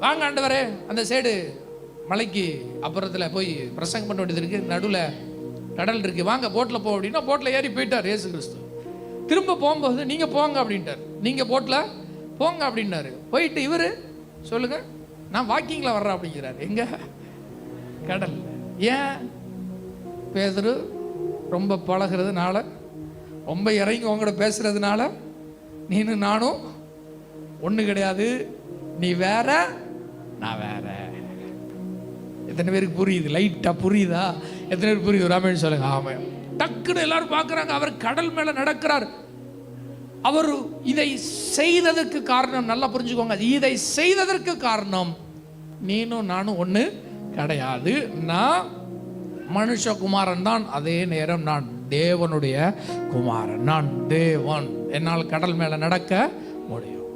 வாங்க ஆண்டவரே அந்த சைடு மலைக்கு அப்புறத்தில் போய் பிரசங்கம் பண்ண வேண்டியது இருக்கு. நடுவில் கடல் இருக்கு. வாங்க போட்டில் போ அப்படின்னா போட்டில் ஏறி போயிட்டார் ஏசு கிறிஸ்து. திரும்ப போகும்போது நீங்கள் போங்க அப்படின்ட்டார். நீங்கள் போட்டில் போங்க அப்படின்னாரு. போயிட்டு இவர் சொல்லுங்க நான் வாக்கிங்கில் வர்றேன் அப்படிங்கிறார். எங்க? கடல் ஏன்? பேசுறது ரொம்ப பழகிறதுனால ரொம்ப இறங்கி உங்கள்கிட்ட பேசுறதுனால நீனு நானும் ஒன்று கிடையாது. நீ வேற நான் வேற. எத்தனை பேருக்கு புரியுது? லைட்டாக புரியுதா? எத்தனை பேர் புரியுது? ராமேஷ் சொல்லுங்க. ஆமாம் டக்குன்னு எல்லாரும் பார்க்குறாங்க. அவர் கடல் மேலே நடக்கிறார். அவர் இதை செய்ததற்கு காரணம் நல்லா புரிஞ்சுக்கோங்க. இதை செய்ததற்கு காரணம் நீனும் நானும் ஒன்று கிடையாது. நான் மனுஷகுமாரன் தான். அதே நேரம் நான் தேவனுடைய குமாரன். நான் தேவன். என்னால் கடல் மேலே நடக்க முடியும்.